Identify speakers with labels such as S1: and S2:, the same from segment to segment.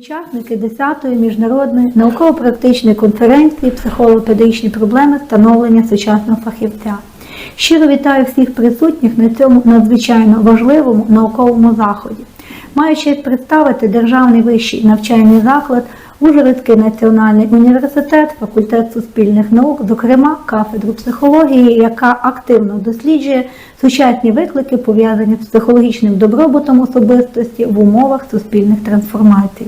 S1: учасники 10-ї міжнародної науково-практичної конференції Психолого-педагогічні проблеми становлення сучасного фахівця. Щиро вітаю всіх присутніх на цьому надзвичайно важливому науковому заході. Маю честь представити Державний вищий навчальний заклад, Ужгородський національний університет, факультет суспільних наук, зокрема кафедру психології, яка активно досліджує сучасні виклики, пов'язані з психологічним добробутом особистості в умовах суспільних трансформацій.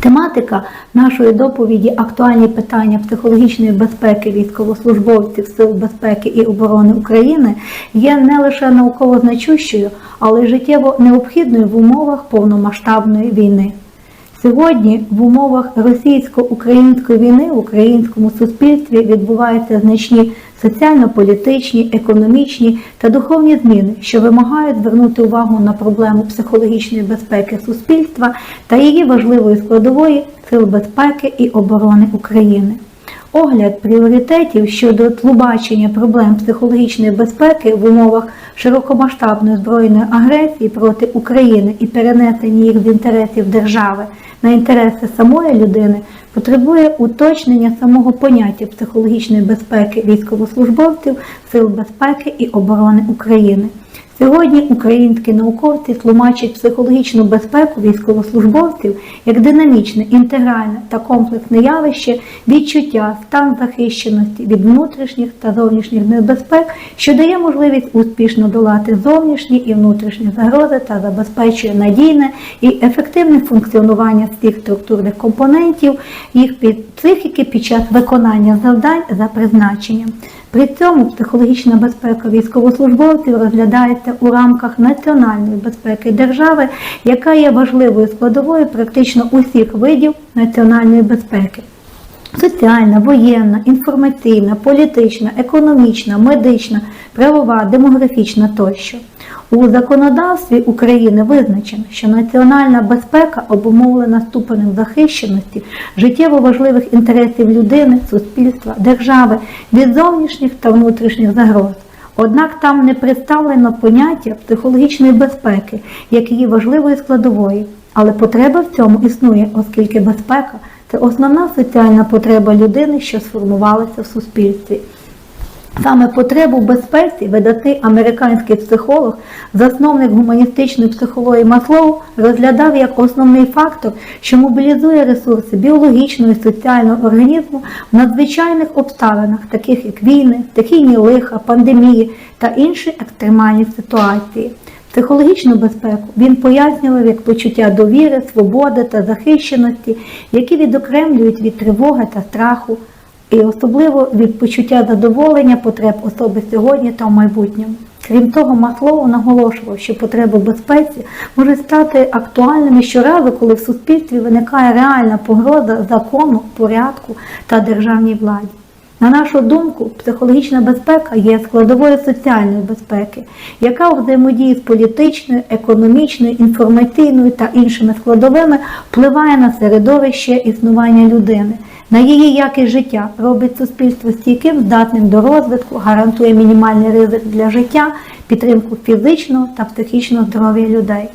S1: Тематика нашої доповіді актуальні питання психологічної безпеки військовослужбовців Сил безпеки і оборони України є не лише науково значущою, але й життєво необхідною в умовах повномасштабної війни. Сьогодні в умовах російсько-української війни в українському суспільстві відбуваються значні соціально-політичні, економічні та духовні зміни, що вимагають звернути увагу на проблему психологічної безпеки суспільства та її важливої складової сил безпеки і оборони України. Огляд пріоритетів щодо тлумачення проблем психологічної безпеки в умовах широкомасштабної збройної агресії проти України і перенесення їх з інтересів держави на інтереси самої людини потребує уточнення самого поняття психологічної безпеки військовослужбовців Сил безпеки і оборони України. Сьогодні українські науковці тлумачать психологічну безпеку військовослужбовців як динамічне, інтегральне та комплексне явище відчуття, стан захищеності від внутрішніх та зовнішніх небезпек, що дає можливість успішно долати зовнішні і внутрішні загрози та забезпечує надійне і ефективне функціонування всіх структурних компонентів їх психіки під час виконання завдань за призначенням. При цьому психологічна безпека військовослужбовців розглядається у рамках національної безпеки держави, яка є важливою складовою практично усіх видів національної безпеки. Соціальна, воєнна, інформаційна, політична, економічна, медична, правова, демографічна тощо. У законодавстві України визначено, що національна безпека обумовлена ступенем захищеності життєво важливих інтересів людини, суспільства, держави від зовнішніх та внутрішніх загроз. Однак там не представлено поняття психологічної безпеки, як її важливої складової, але потреба в цьому існує, оскільки безпека це основна соціальна потреба людини, що сформувалася в суспільстві. Саме потребу безпеці видатний американський психолог, засновник гуманістичної психології Маслоу, розглядав як основний фактор, що мобілізує ресурси біологічного і соціального організму в надзвичайних обставинах, таких як війни, стихійні лиха, пандемії та інші екстремальні ситуації. Психологічну безпеку він пояснював як почуття довіри, свободи та захищеності, які відокремлюють від тривоги та страху і особливо від почуття задоволення потреб особи сьогодні та в майбутньому. Крім того, Маслоу наголошував, що потреби безпеці можуть стати актуальними щоразу, коли в суспільстві виникає реальна погроза закону, порядку та державній владі. На нашу думку, психологічна безпека є складовою соціальної безпеки, яка у взаємодії з політичною, економічною, інформаційною та іншими складовими впливає на середовище існування людини, на її якість життя, робить суспільство стійким, здатним до розвитку, гарантує мінімальний ризик для життя, підтримку фізичного та психічного здоров'я людей.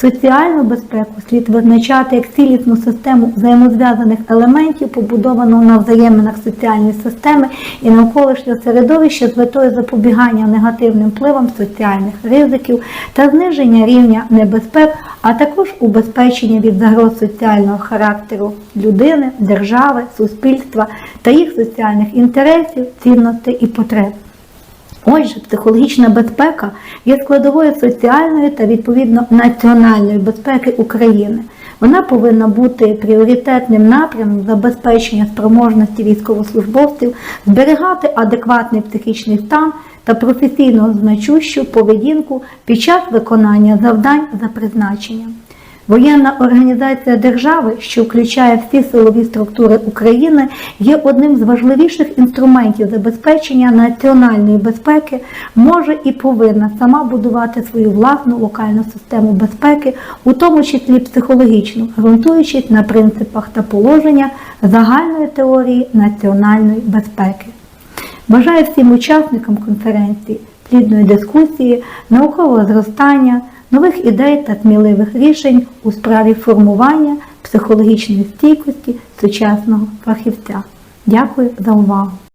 S1: Соціальну безпеку слід визначати як цілісну систему взаємозв'язаних елементів, побудовану на взаєминах соціальної системи і навколишнього середовища з метою запобігання негативним впливам соціальних ризиків та зниження рівня небезпек, а також убезпечення від загроз соціального характеру людини, держави, суспільства та їх соціальних інтересів, цінностей і потреб. Отже, психологічна безпека є складовою соціальної та відповідно національної безпеки України. Вона повинна бути пріоритетним напрямом забезпечення спроможності військовослужбовців зберігати адекватний психічний стан та професійно значущу поведінку під час виконання завдань за призначенням. Воєнна організація держави, що включає всі силові структури України, є одним з важливіших інструментів забезпечення національної безпеки, може і повинна сама будувати свою власну локальну систему безпеки, у тому числі психологічну, ґрунтуючись на принципах та положеннях загальної теорії національної безпеки. Бажаю всім учасникам конференції плідної дискусії, наукового зростання, нових ідей та сміливих рішень у справі формування психологічної стійкості сучасного фахівця. Дякую за увагу!